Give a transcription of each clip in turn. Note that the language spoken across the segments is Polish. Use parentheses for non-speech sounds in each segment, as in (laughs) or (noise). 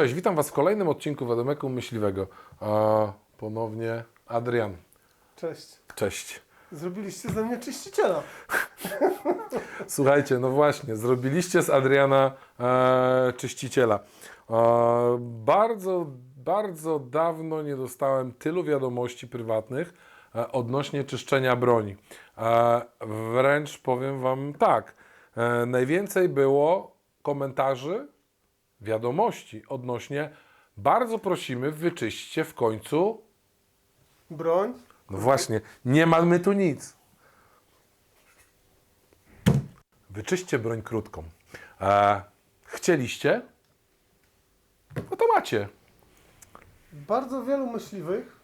Cześć, witam Was w kolejnym odcinku Wademeku Myśliwego. A ponownie Adrian. Cześć. Cześć. Zrobiliście ze mnie czyściciela. (laughs) Słuchajcie, no właśnie, zrobiliście z Adriana e, czyściciela. E, bardzo, bardzo dawno nie dostałem tylu wiadomości prywatnych e, odnośnie czyszczenia broni. E, wręcz powiem Wam tak, e, najwięcej było komentarzy, wiadomości odnośnie bardzo prosimy, wyczyśćcie w końcu. Broń. No właśnie, nie mamy tu nic. Wyczyście broń krótką. E, chcieliście? No to macie. Bardzo wielu myśliwych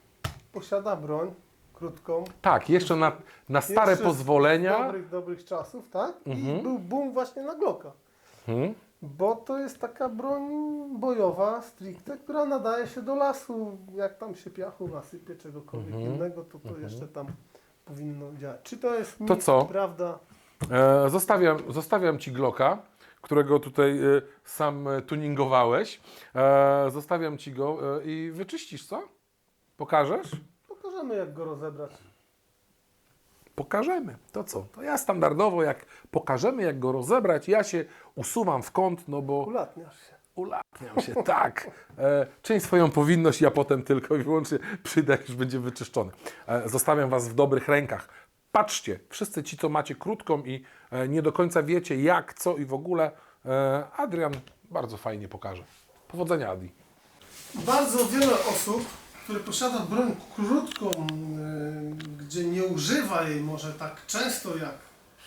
posiada broń krótką. Tak, jeszcze na, na stare Jeszcze z pozwolenia. Dobrych, dobrych czasów, tak? Mhm. I był boom właśnie na Glocka. Hmm? Bo to jest taka broń bojowa, stricte, która nadaje się do lasu. Jak tam się piachu nasypie, czegokolwiek Mhm. innego, to to jeszcze tam powinno działać. Czy to jest To mit, co? prawda? E, zostawiam, zostawiam Ci Glocka, którego tutaj e, sam e, tuningowałeś. E, zostawiam Ci go e, i wyczyścisz, co? Pokażesz? Pokażemy jak go rozebrać. Pokażemy. To co? To ja standardowo, jak pokażemy, jak go rozebrać, ja się usuwam w kąt, no bo Ulatniasz się. ulatniam się, (laughs) tak. E, czyń swoją powinność, ja potem tylko i wyłącznie przyjdę, jak już będzie wyczyszczony. E, zostawiam Was w dobrych rękach. Patrzcie, wszyscy ci, co macie krótką i e, nie do końca wiecie jak, co i w ogóle, e, Adrian bardzo fajnie pokaże. Powodzenia, Adi. Bardzo wiele osób, które posiada broń krótką, e, gdzie nie używa jej może tak często jak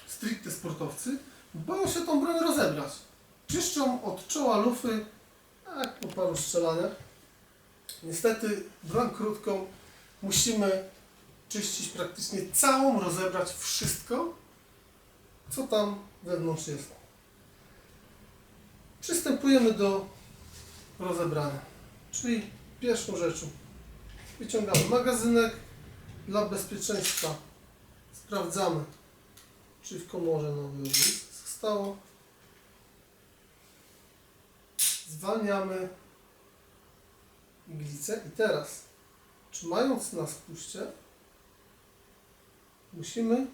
stricte sportowcy, boją się tą broń rozebrać. Czyszczą od czoła lufy, jak po paru strzelaniach. Niestety broń krótką musimy czyścić praktycznie całą, rozebrać wszystko, co tam wewnątrz jest. Przystępujemy do rozebrania. Czyli pierwszą rzeczą wyciągamy magazynek dla bezpieczeństwa. Sprawdzamy, czy w komorze nowy odcisk stało. Zwalniamy iglicę i teraz, trzymając na spuście, musimy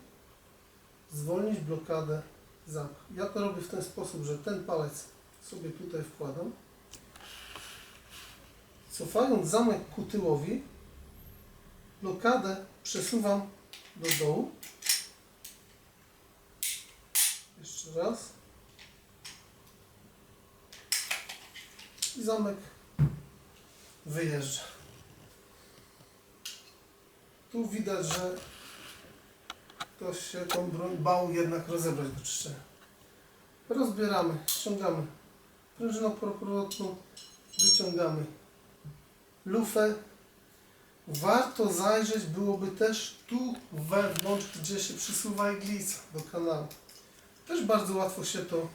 zwolnić blokadę zamka. Ja to robię w ten sposób, że ten palec sobie tutaj wkładam. Cofając zamek ku tyłowi, blokadę przesuwam do dołu. Jeszcze raz. I zamek wyjeżdża. Tu widać, że ktoś się tą broń bał jednak rozebrać do czyszczenia. Rozbieramy, ściągamy prężyną prokurotną, wyciągamy lufę. Warto zajrzeć byłoby też tu wewnątrz, gdzie się przysuwa iglica do kanału. Też bardzo łatwo się to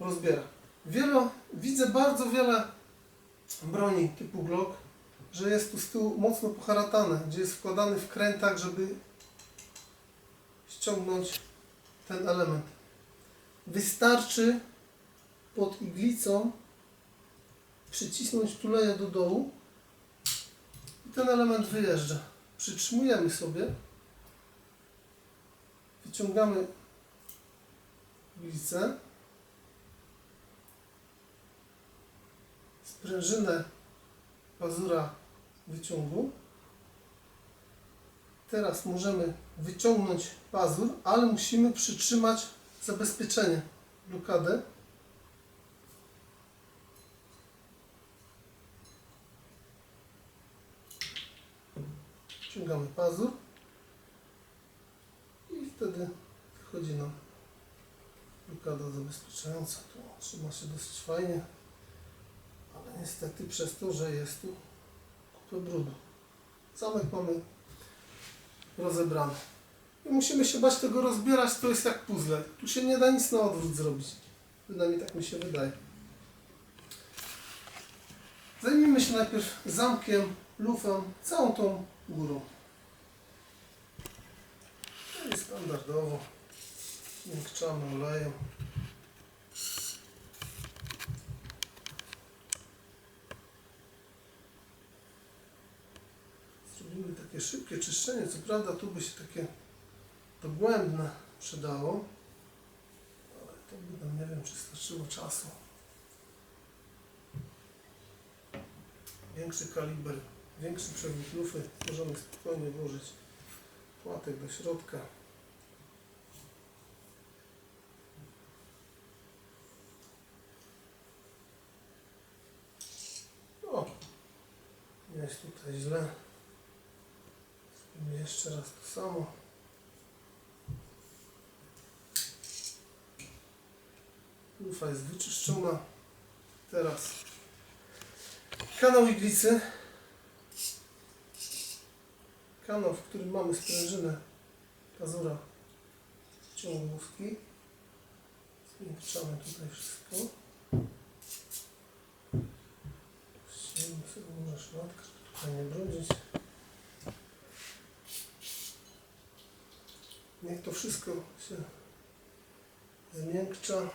rozbiera. Wielo, widzę bardzo wiele broni typu Glock, że jest tu z tyłu mocno poharatane, gdzie jest wkładany wkręt tak, żeby ściągnąć ten element. Wystarczy pod iglicą przycisnąć tuleję do dołu ten element wyjeżdża. Przytrzymujemy sobie, wyciągamy iglicę, sprężynę pazura wyciągu. Teraz możemy wyciągnąć pazur, ale musimy przytrzymać zabezpieczenie, blokadę. Wciągamy pazur i wtedy wchodzi nam blokada zabezpieczająca. Tu trzyma się dosyć fajnie, ale niestety przez to, że jest tu kupę brudu. Zamek mamy rozebrany. I musimy się bać tego rozbierać, to jest jak puzzle. Tu się nie da nic na odwrót zrobić. Przynajmniej tak mi się wydaje. Zajmijmy się najpierw zamkiem, lufą, całą tą górą. No I standardowo miękczamy olejem. Zrobimy takie szybkie czyszczenie. Co prawda tu by się takie dogłębne przydało. Ale to by nam nie wiem czy starczyło czasu. Większy kaliber większy przewód lufy możemy spokojnie włożyć płatek do środka. O, jest tutaj źle. Zrobimy jeszcze raz to samo. Lufa jest wyczyszczona. Teraz kanał iglicy. Kanał, w którym mamy sprężynę pazura ciągłówki. Zmiękczamy tutaj wszystko. Ściągnę sobie może szmatka, żeby tutaj nie brudzić. Niech to wszystko się zmiękcza.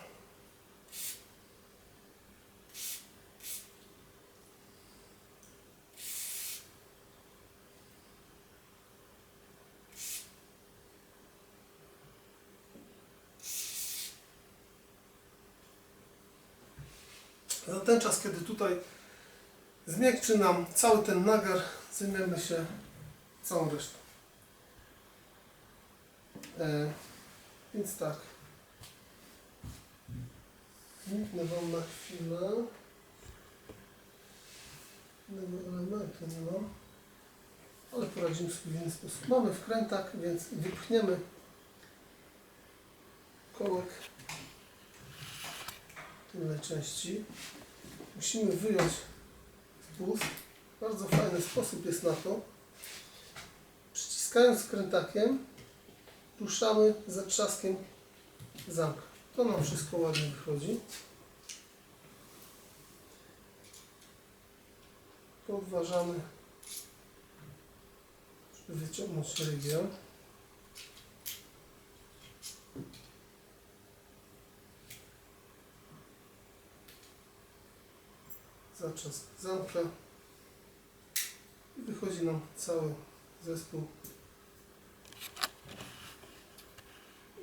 Za ten czas, kiedy tutaj zmiękczy nam cały ten nagar, zajmiemy się całą resztą. E, więc tak. Zniknę Wam na chwilę. Innego elementu nie mam. Ale poradzimy sobie w inny sposób. Mamy wkrętak, więc wypchniemy kołek tylnej części. Musimy wyjąć spust. Bardzo fajny sposób jest na to. Przyciskając skrętakiem ruszamy za trzaskiem zamka. To nam wszystko ładnie wychodzi. Podważamy, żeby wyciągnąć rygiel. Za trzask zamka i wychodzi nam cały zespół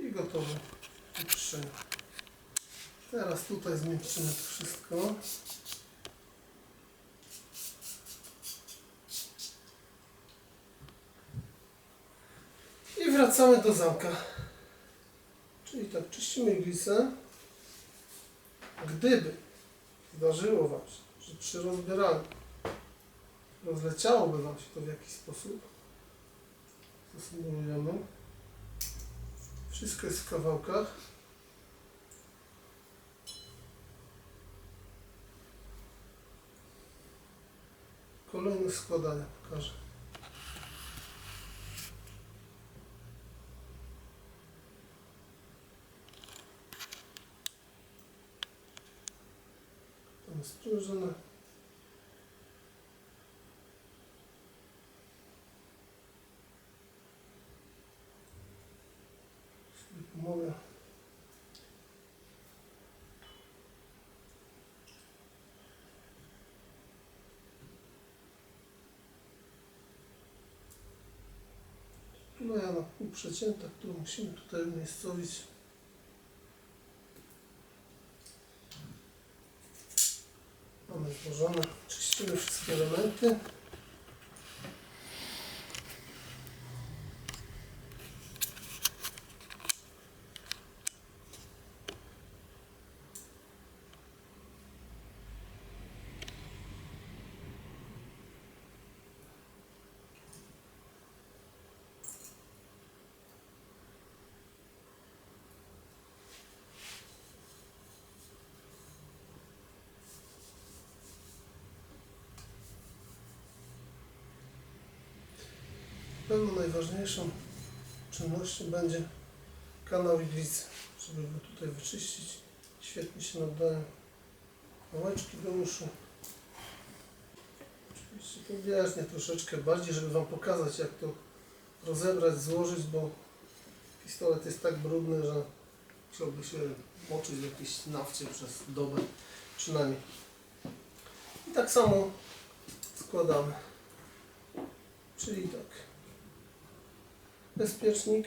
i gotowe czyszczenia. Teraz tutaj zmiękczymy to wszystko. I wracamy do zamka. Czyli tak, czyścimy iglicę. Gdyby zdarzyło Wam się, przy rozbieraniu rozleciałoby Wam się to w jakiś sposób, zasymulujemy. Wszystko jest w kawałkach. Kolejność składania pokażę. Tam jest sprężone. Sobie pomogę. No ja na pół przecięta, którą musimy tutaj umiejscowić. Mamy złożone. Czyścimy wszystkie elementy. Pewną najważniejszą czynnością będzie kanał iglicy, żeby go tutaj wyczyścić. Świetnie się nadają pałeczki do uszu. Oczywiście powierzchnię troszeczkę bardziej, żeby Wam pokazać jak to rozebrać, złożyć, bo pistolet jest tak brudny, że chciałby się moczyć w jakiejś nafcie przez dobę przynajmniej. I tak samo składamy. Czyli tak. Bezpiecznik.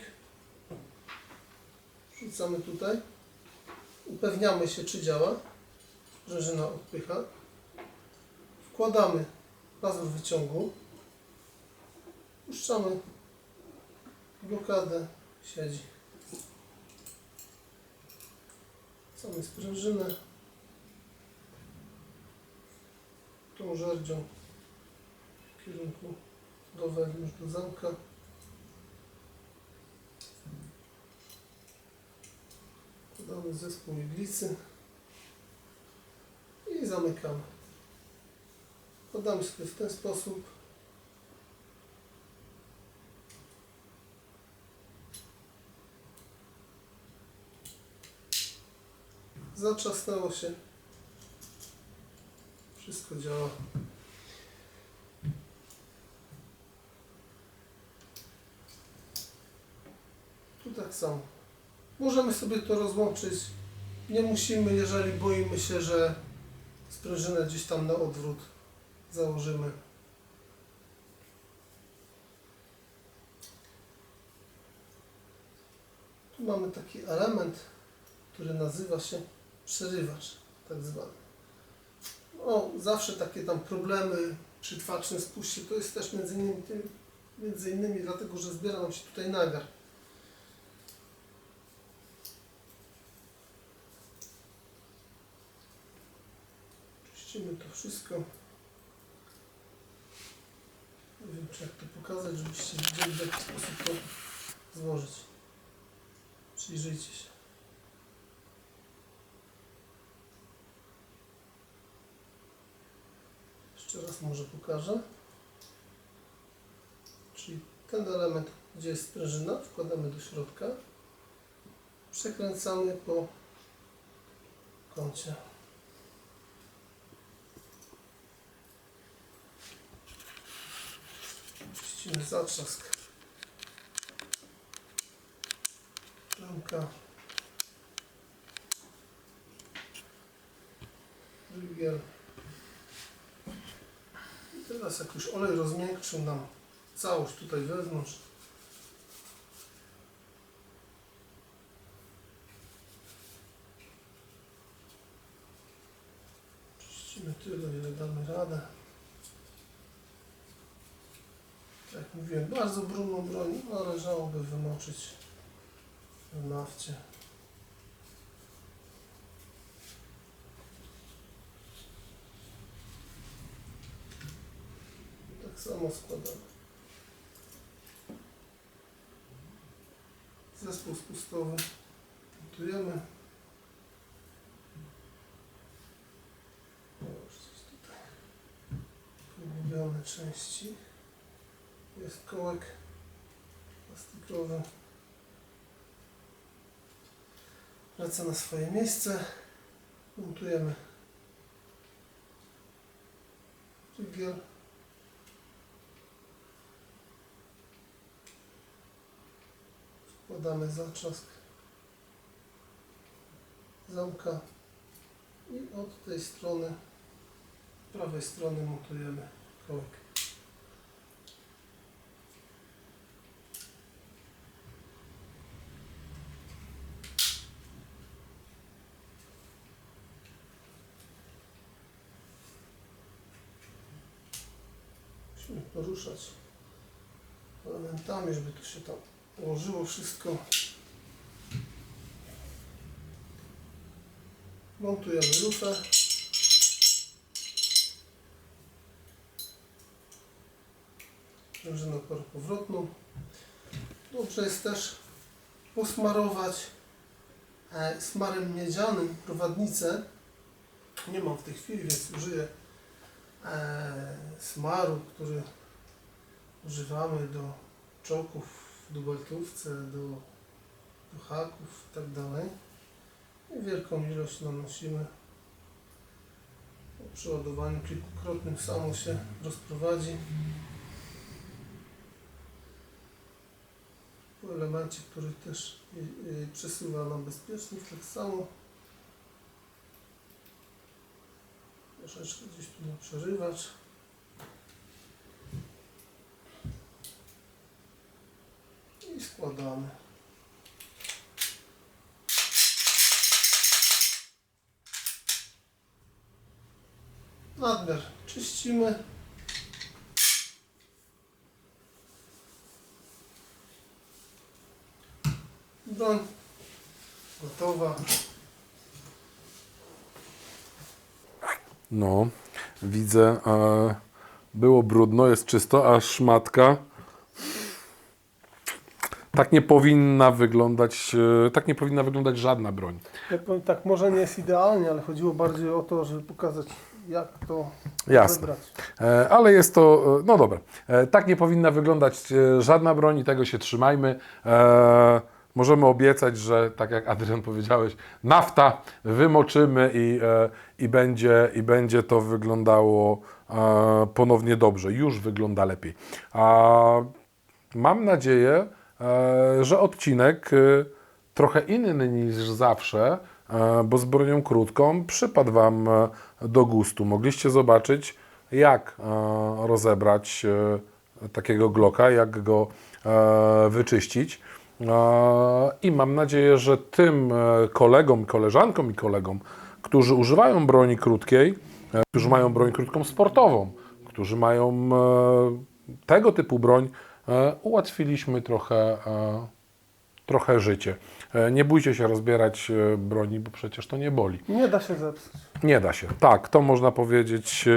Wrzucamy tutaj. Upewniamy się, czy działa. Sprężyna odpycha. Wkładamy pazur wyciągu. Puszczamy blokadę. Siedzi. Wrzucamy sprężynę. Tą żerdzią w kierunku do wewnątrz, do zamka. Podamy zespół iglicy i zamykamy. Podamy sobie w ten sposób. Zatrzasnęło się. Wszystko działa. Tu tak samo. Możemy sobie to rozłączyć. Nie musimy, jeżeli boimy się, że sprężynę gdzieś tam na odwrót założymy. Tu mamy taki element, który nazywa się przerywacz, tak zwany. No, zawsze takie tam problemy przy twacznym spuście, to jest też między innymi, między innymi dlatego, że zbiera nam się tutaj nagar. Czyścimy to wszystko. Nie wiem, czy jak to pokazać, żebyście widzieli, w jaki sposób to złożyć. Przyjrzyjcie się. Jeszcze raz może pokażę. Czyli ten element, gdzie jest sprężyna, wkładamy do środka. Przekręcamy po kącie. Puścimy zatrzask. Ramka. Rygiel. I teraz jak już olej rozmiękczył nam całość tutaj wewnątrz, czyścimy tyle, ile damy radę. Mówiłem, bardzo brudną broń należałoby wymoczyć w nafcie. Tak samo składamy. Zespół spustowy montujemy. Pogubione części. Jest kołek plastikowy. Wraca na swoje miejsce. Montujemy rygiel. Wkładamy zatrzask zamka i od tej strony, prawej strony montujemy kołek. Musimy poruszać elementami, żeby to się tam ułożyło wszystko. Montujemy lufę. Sprężynę powrotną. Dobrze jest też posmarować e, smarem miedzianym prowadnicę. Nie mam w tej chwili, więc użyję smaru, który używamy do czołków w dubeltówce, do, do haków i tak dalej. Niewielką ilość nanosimy. Po przeładowaniu kilkukrotnym samo się rozprowadzi. Po elemencie, który też przesuwa nam bezpiecznik, tak samo. Troszeczkę gdzieś tu na przerywacz. I Wkładamy. Nadmiar czyścimy. Broń gotowa. No, widzę, e, było brudno, jest czysto, a szmatka tak nie powinna wyglądać, e, tak nie powinna wyglądać żadna broń. Ja powiem tak, może nie jest idealnie, ale chodziło bardziej o to, żeby pokazać jak to Jasne. zebrać. E, Ale jest to, e, no dobra, E, tak nie powinna wyglądać e, żadna broń i tego się trzymajmy. E, Możemy obiecać, że tak jak Adrian (laughs) powiedziałeś, nafta wymoczymy i, e, i, będzie, i będzie to wyglądało e, ponownie dobrze. Już wygląda lepiej. A mam nadzieję, e, że odcinek trochę inny niż zawsze, bo z bronią krótką przypadł Wam do gustu. Mogliście zobaczyć, jak rozebrać takiego Glocka, jak go wyczyścić. E, I mam nadzieję, że tym e, kolegom, koleżankom i kolegom, którzy używają broni krótkiej, e, którzy mają broń krótką sportową, którzy mają e, tego typu broń, ułatwiliśmy trochę, trochę życie. Nie bójcie się rozbierać broni, bo przecież to nie boli. Nie da się zepsuć. Nie da się. Tak, to można powiedzieć,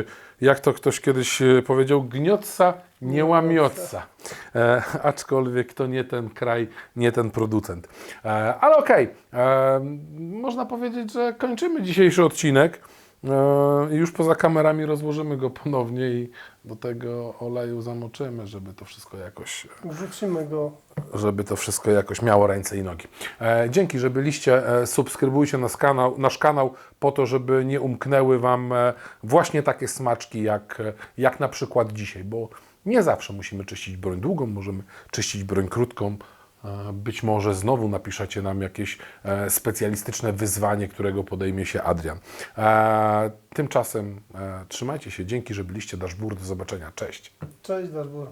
jak to ktoś kiedyś e, powiedział, gniotca, nie łamiotca. E, aczkolwiek to nie ten kraj, nie ten producent. E, ale okej, e, można powiedzieć, że kończymy dzisiejszy odcinek. E, już poza kamerami rozłożymy go ponownie i do tego oleju zamoczymy, żeby to wszystko jakoś Wrzucimy go. żeby to wszystko jakoś miało ręce i nogi. E, dzięki, że byliście. E, subskrybujcie nasz kanał, nasz kanał po to, żeby nie umknęły Wam e, właśnie takie smaczki, jak, e, jak na przykład dzisiaj, bo nie zawsze musimy czyścić broń długą, możemy czyścić broń krótką. Być może znowu napiszecie nam jakieś e, specjalistyczne wyzwanie, którego podejmie się Adrian. E, Tymczasem e, trzymajcie się. Dzięki, że byliście. Dashboard. Do zobaczenia. Cześć. Cześć Darbur.